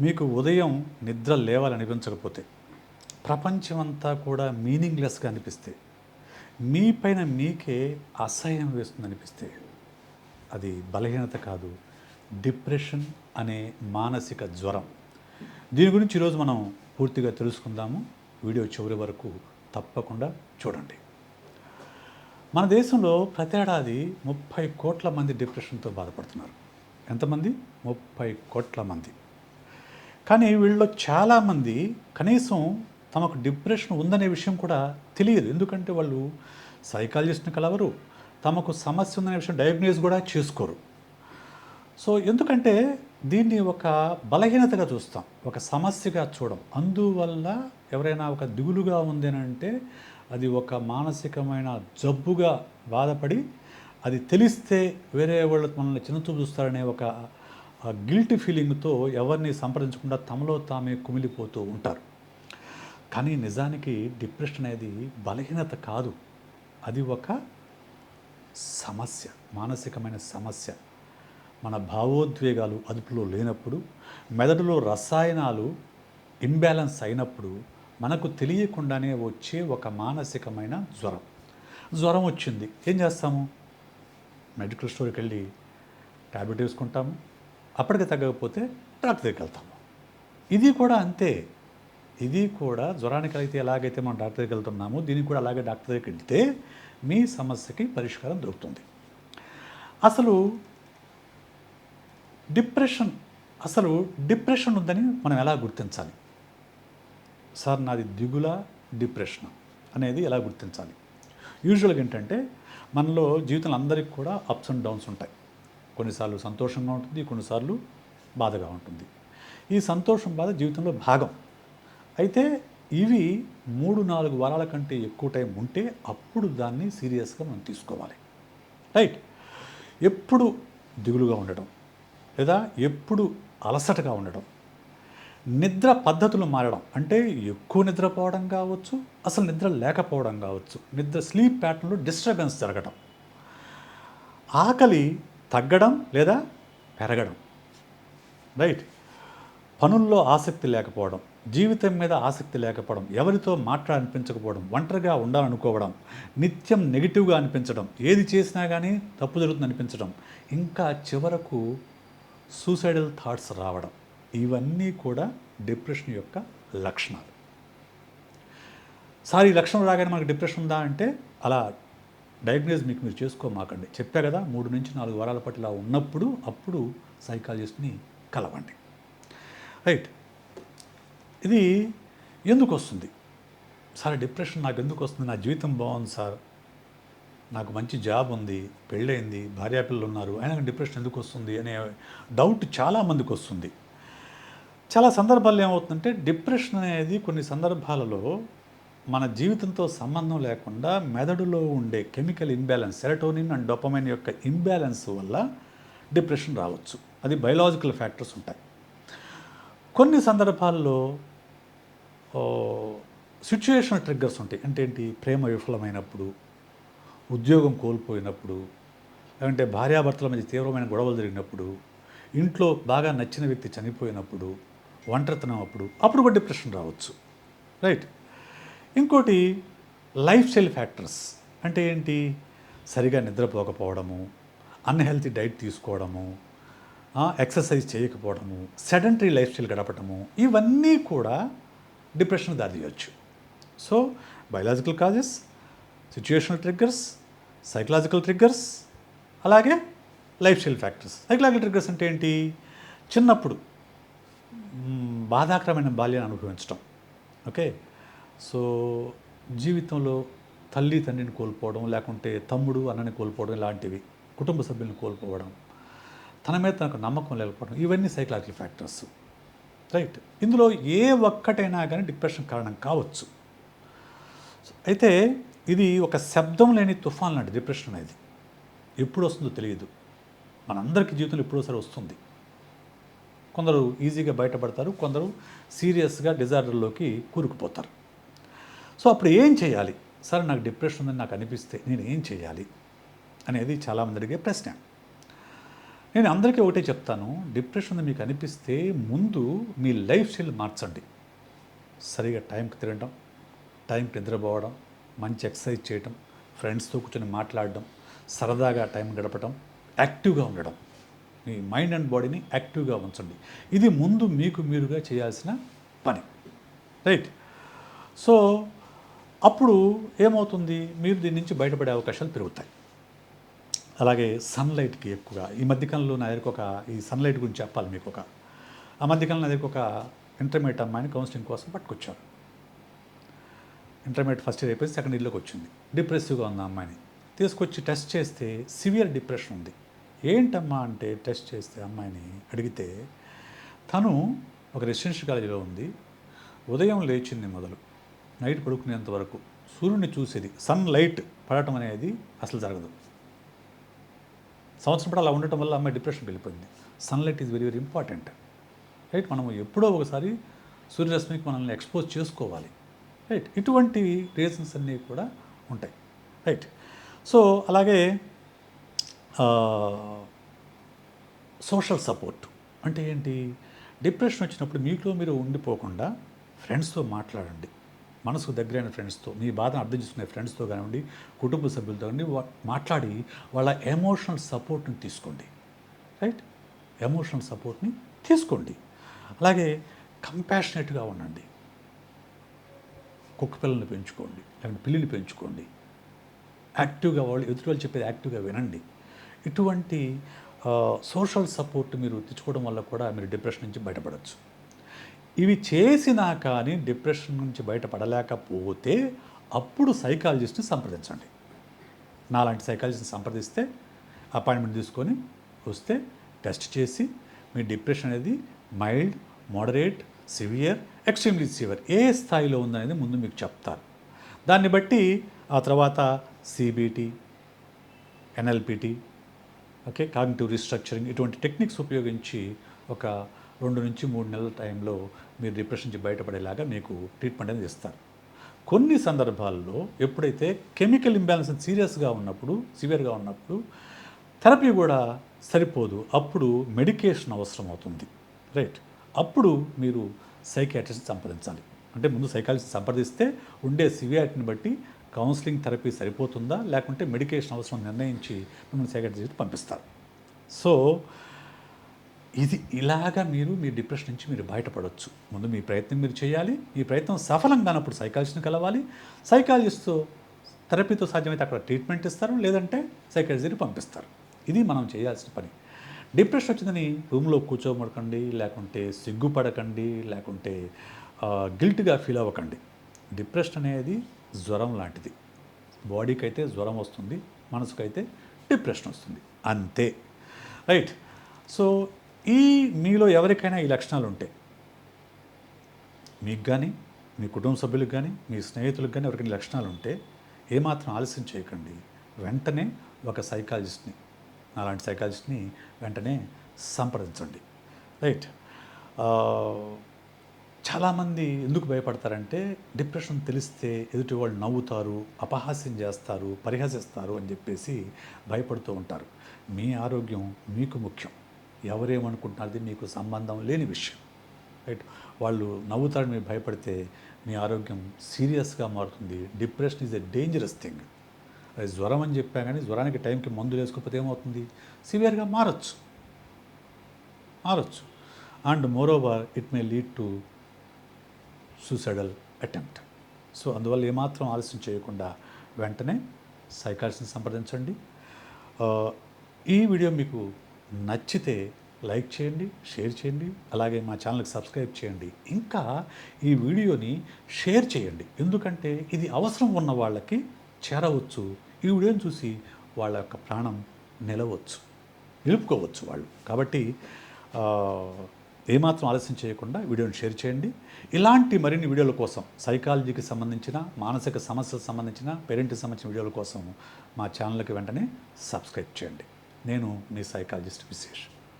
మీకు ఉదయం నిద్ర లేవాలనిపించకపోతే ప్రపంచమంతా కూడా మీనింగ్లెస్గా అనిపిస్తే మీ పైన మీకే అసహ్యం వేస్తుంది అనిపిస్తే అది బలహీనత కాదు డిప్రెషన్ అనే మానసిక జ్వరం. దీని గురించి ఈరోజు మనం పూర్తిగా తెలుసుకుందాము. వీడియో చివరి వరకు తప్పకుండా చూడండి. మన దేశంలో ప్రతి ఏడాది ముప్పై కోట్ల మంది డిప్రెషన్తో బాధపడుతున్నారు. ఎంతమంది? ముప్పై కోట్ల మంది. కానీ వీళ్ళు చాలామంది కనీసం తమకు డిప్రెషన్ ఉందనే విషయం కూడా తెలియదు. ఎందుకంటే వాళ్ళు సైకాలజిస్ట్ని కలవరు తమకు సమస్య ఉందనే విషయం డయాగ్నోజ్ కూడా చేసుకోరు. సో ఎందుకంటే దీన్ని ఒక బలహీనతగా చూస్తాం ఒక సమస్యగా చూడం. అందువల్ల ఎవరైనా ఒక దిగులుగా ఉంది అని అంటే అది ఒక మానసికమైన జబ్బుగా బాధపడి అది తెలిస్తే వేరే వాళ్ళు మనల్ని చిన్నచూపు చూస్తారనే ఒక ఆ గిల్టీ ఫీలింగ్తో ఎవరిని సంప్రదించకుండా తమలో తామే కుమిలిపోతూ ఉంటారు. కానీ నిజానికి డిప్రెషన్ అనేది బలహీనత కాదు. అది ఒక సమస్య మానసికమైన సమస్య. మన భావోద్వేగాలు అదుపులో లేనప్పుడు మెదడులో రసాయనాలు ఇంబ్యాలెన్స్ అయినప్పుడు మనకు తెలియకుండానే వచ్చే ఒక మానసికమైన జ్వరం. జ్వరం వచ్చింది. ఏం చేస్తాము? మెడికల్ స్టోర్కి వెళ్ళి ట్యాబ్లెట్ వేసుకుంటాము. అప్పటికి తగ్గకపోతే డాక్టర్ దగ్గరికి వెళ్తాము ఇది కూడా అంతే. ఇది కూడా జ్వరానికి అయితే ఎలాగైతే మనం డాక్టర్ దగ్గరికి వెళ్తున్నామో దీనికి కూడా అలాగే డాక్టర్ దగ్గరికి వెళ్తే మీ సమస్యకి పరిష్కారం దొరుకుతుంది. అసలు డిప్రెషన్ అసలు డిప్రెషన్ ఉందని మనం ఎలా గుర్తించాలి? సార్ నాది దిగుల డిప్రెషన్ అనేది ఎలా గుర్తించాలి? యూజువల్గా ఏంటంటే మనలో జీవితంలో అందరికీ కూడా అప్స్ అండ్ డౌన్స్ ఉంటాయి. కొన్నిసార్లు సంతోషంగా ఉంటుంది కొన్నిసార్లు బాధగా ఉంటుంది. ఈ సంతోషం బాధ జీవితంలో భాగం. అయితే ఇవి మూడు నాలుగు వారాల కంటే ఎక్కువ టైం ఉంటే అప్పుడు దాన్ని సీరియస్గా మనం తీసుకోవాలి. రైట్. ఎప్పుడు దిగులుగా ఉండడం లేదా ఎప్పుడు అలసటగా ఉండడం నిద్ర పద్ధతులు మారడం అంటే ఎక్కువ నిద్రపోవడం కావచ్చు అసలు నిద్ర లేకపోవడం కావచ్చు నిద్ర స్లీప్ ప్యాటర్న్లో డిస్టర్బెన్స్ జరగడం ఆకలి తగ్గడం లేదా పెరగడం. రైట్. పనుల్లో ఆసక్తి లేకపోవడం జీవితం మీద ఆసక్తి లేకపోవడం ఎవరితో మాట్లాడనిపించకపోవడం ఒంటరిగా ఉండాలనుకోవడం నిత్యం నెగిటివ్గా అనిపించడం ఏది చేసినా కానీ తప్పు జరుగుతుంది అనిపించడం ఇంకా చివరకు సూసైడల్ థాట్స్ రావడం. ఇవన్నీ కూడా డిప్రెషన్ యొక్క లక్షణాలు. సార్ ఈ లక్షణం రాగానే మనకు డిప్రెషన్ ఉందా అంటే అలా డయాగ్నోజ్ మీకు మీరు చేసుకోమాకండి. చెప్పా కదా మూడు నుంచి నాలుగు వారాల పాటు ఇలా ఉన్నప్పుడు అప్పుడు సైకాలజిస్ట్ని కలవండి. రైట్. ఇది ఎందుకు వస్తుంది? సార్ డిప్రెషన్ నాకు ఎందుకు వస్తుంది? నా జీవితం బాగుంది సార్. నాకు మంచి జాబ్ ఉంది పెళ్ళైంది భార్యాపిల్లలు ఉన్నారు అయినా డిప్రెషన్ ఎందుకు వస్తుంది అనే డౌట్ చాలామందికి వస్తుంది. చాలా సందర్భాల్లో ఏమవుతుందంటే డిప్రెషన్ అనేది కొన్ని సందర్భాలలో మన జీవితంతో సంబంధం లేకుండా మెదడులో ఉండే chemical imbalance serotonin and dopamine యొక్క ఇంబ్యాలెన్స్ వల్ల డిప్రెషన్ రావచ్చు. అది బయలాజికల్ ఫ్యాక్టర్స్ ఉంటాయి. కొన్ని సందర్భాల్లో సిచ్యుయేషనల్ ట్రిగ్గర్స్ ఉంటాయి. అంటే ఏంటి? ప్రేమ విఫలమైనప్పుడు ఉద్యోగం కోల్పోయినప్పుడు లేదంటే భార్యాభర్తల మధ్య తీవ్రమైన గొడవలు జరిగినప్పుడు ఇంట్లో బాగా నచ్చిన వ్యక్తి చనిపోయినప్పుడు ఒంటరితనం అప్పుడు అప్పుడు కూడా డిప్రెషన్ రావచ్చు. రైట్? ఇంకోటి లైఫ్ స్టైల్ ఫ్యాక్టర్స్. అంటే ఏంటి? సరిగా నిద్రపోకపోవడము అన్హెల్తీ డైట్ తీసుకోవడము ఎక్సర్సైజ్ చేయకపోవడము సెడెంటరీ లైఫ్ స్టైల్ గడపడము ఇవన్నీ కూడా depression దారితీయచ్చు. So biological causes situational triggers psychological triggers అలాగే life style factors. Psychological triggers అంటే ఏంటి? చిన్నప్పుడు బాధాకరమైన బాల్యాన్ని అనుభవించడం ఓకే? సో జీవితంలో తల్లి తండ్రిని కోల్పోవడం లేకుంటే తమ్ముడు అన్నని కోల్పోవడం ఇలాంటివి కుటుంబ సభ్యులను కోల్పోవడం తన మీద తనకు నమ్మకం లేకపోవడం ఇవన్నీ సైకలాజికల్ ఫ్యాక్టర్స్ రైట్ ఇందులో ఏ ఒక్కటైనా కానీ డిప్రెషన్ కారణం కావచ్చు. అయితే ఇది ఒక శబ్దం లేని తుఫాన్ లాంటి డిప్రెషన్ అనేది. ఎప్పుడు వస్తుందో తెలియదు. మనందరికీ జీవితంలో ఎప్పుడోసారి వస్తుంది. కొందరు ఈజీగా బయటపడతారు కొందరు సీరియస్గా డిజార్డర్లోకి కూరుకుపోతారు. సో అప్పుడు ఏం చేయాలి? సరే నాకు డిప్రెషన్ ఉందని నాకు అనిపిస్తే నేను ఏం చేయాలి? అనేది చాలామంది అడిగే ప్రశ్న. నేను అందరికీ ఒకటే చెప్తాను డిప్రెషన్ ఉంది మీకు అనిపిస్తే ముందు మీ లైఫ్ స్టైల్ మార్చండి. సరిగా టైంకి తినడం టైంకి నిద్రపోవడం మంచి ఎక్సర్సైజ్ చేయడం ఫ్రెండ్స్తో కూర్చొని మాట్లాడడం సరదాగా టైం గడపడం యాక్టివ్గా ఉండడం. మీ మైండ్ అండ్ బాడీని యాక్టివ్గా ఉంచండి. ఇది ముందు మీకు మీరుగా చేయాల్సిన పని. రైట్. సో అప్పుడు ఏమవుతుంది? మీరు దీని నుంచి బయటపడే అవకాశాలు పెరుగుతాయి. అలాగే సన్లైట్కి ఎక్కువగా. ఈ మధ్యకాలంలో నా దగ్గరకు ఒక ఈ సన్లైట్ గురించి చెప్పాలి మీకు ఒక ఆ మధ్యకాలంలో నా దగ్గరకు ఒక ఇంటర్మీడియట్ అమ్మాయిని కౌన్సిలింగ్ కోసం పట్టుకొచ్చారు. ఇంటర్మీడియట్ ఫస్ట్ ఇయర్ అయిపోయి సెకండ్ ఇయర్లోకి వచ్చింది. డిప్రెసివ్గా ఉంది అమ్మాయిని తీసుకొచ్చి టెస్ట్ చేస్తే సివియర్ డిప్రెషన్ ఉంది. ఏంటమ్మా అంటే టెస్ట్ చేస్తే అమ్మాయిని అడిగితే తను ఒక రెసిడెన్షియల్ కాలేజీలో ఉంది. ఉదయం లేచింది మొదలు. నైట్ పడుకునేంత వరకు సూర్యుడిని చూసేది సన్ లైట్ పడటం అనేది అసలు జరగదు. సంవత్సరం పాటు అలా ఉండటం వల్ల అమ్మాయి డిప్రెషన్కి వెళ్ళిపోయింది. Sunlight is very very important. Right మనము ఎప్పుడో ఒకసారి సూర్యరశ్మికి మనల్ని ఎక్స్పోజ్ చేసుకోవాలి. రైట్ ఇటువంటి రీజన్స్ అన్నీ కూడా ఉంటాయి. రైట్ సో అలాగే సోషల్ సపోర్ట్ అంటే ఏంటి? డిప్రెషన్ వచ్చినప్పుడు మీకులో మీరు ఉండిపోకుండా ఫ్రెండ్స్తో మాట్లాడండి. మనసుకు దగ్గరైన ఫ్రెండ్స్తో మీ బాధను అర్థం చేసుకునే ఫ్రెండ్స్తో కానివ్వండి కుటుంబ సభ్యులతో కానివ్వండి వా- మాట్లాడి వాళ్ళ ఎమోషనల్ సపోర్ట్ని తీసుకోండి. రైట్? ఎమోషనల్ సపోర్ట్ని తీసుకోండి. అలాగే కంపాషనేట్గా ఉండండి. కుక్క పిల్లల్ని పెంచుకోండి లేకుంటే పిల్లిని పెంచుకోండి. యాక్టివ్గా వాళ్ళు ఎదుటి వాళ్ళు చెప్పేది యాక్టివ్గా వినండి. ఇటువంటి సోషల్ సపోర్ట్ మీరు తెచ్చుకోవడం వల్ల కూడా మీరు డిప్రెషన్ నుంచి బయటపడవచ్చు ఇవి చేసినా కానీ డిప్రెషన్ నుంచి బయటపడలేకపోతే అప్పుడు సైకాలజిస్ట్ని సంప్రదించండి. నాలాంటి సైకాలజిస్ట్ని సంప్రదిస్తే అపాయింట్మెంట్ తీసుకొని వస్తే టెస్ట్ చేసి మీ డిప్రెషన్ అనేది mild moderate severe extremely severe ఏ స్థాయిలో ఉందనేది ముందు మీకు చెప్తారు దాన్ని బట్టి ఆ తర్వాత CBT NLPT okay cognitive restructuring ఇటువంటి టెక్నిక్స్ ఉపయోగించి ఒక రెండు నుంచి మూడు నెలల టైంలో మీరు డిప్రెషన్ నుంచి బయటపడేలాగా మీకు ట్రీట్మెంట్ అనేది ఇస్తారు. కొన్ని సందర్భాల్లో ఎప్పుడైతే కెమికల్ ఇంబ్యాలెన్స్ సీరియస్గా ఉన్నప్పుడు సివియర్గా ఉన్నప్పుడు థెరపీ కూడా సరిపోదు. అప్పుడు మెడికేషన్ అవసరం అవుతుంది. రైట్ అప్పుడు మీరు సైకాట్రిస్ట్ సంప్రదించాలి. అంటే ముందు సైకాలజిస్ట్ సంప్రదిస్తే ఉండే సివియారిటీని బట్టి కౌన్సిలింగ్ థెరపీ సరిపోతుందా? లేకుంటే మెడికేషన్ అవసరం నిర్ణయించి మిమ్మల్ని సైకాట్రిస్ట్ పంపిస్తారు. సో ఇది ఇలాగా మీరు మీ డిప్రెషన్ నుంచి మీరు బయటపడవచ్చు ముందు మీ ప్రయత్నం మీరు చేయాలి. మీ ప్రయత్నం సఫలం కానప్పుడు సైకాలజిస్ట్ని కలవాలి. సైకాలజిస్ట్తో థెరపీతో సాధ్యమైతే అక్కడ ట్రీట్మెంట్ ఇస్తారు. లేదంటే సైకాలజిస్ట్ని పంపిస్తారు. ఇది మనం చేయాల్సిన పని. డిప్రెషన్ వచ్చిందని రూమ్లో కూర్చోబడకండి లేకుంటే సిగ్గుపడకండి లేకుంటే గిల్ట్గా ఫీల్ అవ్వకండి. డిప్రెషన్ అనేది జ్వరం లాంటిది. బాడీకి అయితే జ్వరం వస్తుంది మనసుకైతే డిప్రెషన్ వస్తుంది. అంతే. రైట్. సో ఈ మీలో ఎవరికైనా ఈ లక్షణాలు ఉంటాయి మీకు కానీ మీ కుటుంబ సభ్యులకు కానీ మీ స్నేహితులకు కానీ ఎవరికైనా లక్షణాలు ఉంటే ఏమాత్రం ఆలస్యం చేయకండి. వెంటనే ఒక సైకాలజిస్ట్ని అలాంటి సైకాలజిస్ట్ని వెంటనే సంప్రదించండి. రైట్. చాలామంది ఎందుకు భయపడతారంటే డిప్రెషన్ తెలిస్తే ఎదుటి వాళ్ళు నవ్వుతారు అపహాస్యం చేస్తారు పరిహసిస్తారు అని చెప్పేసి భయపడుతూ ఉంటారు. మీ ఆరోగ్యం మీకు ముఖ్యం. ఎవరేమనుకుంటున్నది మీకు సంబంధం లేని విషయం. రైట్? వాళ్ళు నవ్వుతారని మీరు భయపడితే మీ ఆరోగ్యం సీరియస్గా మారుతుంది. Depression is a dangerous thing. అది జ్వరం అని చెప్పా కానీ జ్వరానికి టైంకి మందులు వేసుకోకపోతే ఏమవుతుంది? సివియర్గా మారచ్చు. మారచ్చు. And moreover it may lead to suicidal attempt. So అందువల్ల ఏమాత్రం ఆలస్యం చేయకుండా వెంటనే సైకాలజిస్ట్ని సంప్రదించండి. ఈ వీడియో మీకు నచ్చితే లైక్ చేయండి షేర్ చేయండి అలాగే మా ఛానల్కి సబ్స్క్రైబ్ చేయండి. ఇంకా ఈ వీడియోని షేర్ చేయండి. ఎందుకంటే ఇది అవసరం ఉన్న వాళ్ళకి చేరవచ్చు. ఈ వీడియోని చూసి వాళ్ళ యొక్క ప్రాణం నిలవచ్చు నిలుపుకోవచ్చు వాళ్ళు. కాబట్టి ఏమాత్రం ఆలస్యం చేయకుండా వీడియోని షేర్ చేయండి. ఇలాంటి మరిన్ని వీడియోల కోసం సైకాలజీకి సంబంధించిన మానసిక సమస్యలకు సంబంధించిన పేరెంట్కి సంబంధించిన వీడియోల కోసం మా ఛానల్కి వెంటనే సబ్స్క్రైబ్ చేయండి. నేను మీ సైకాలజిస్ట్ విశేష్.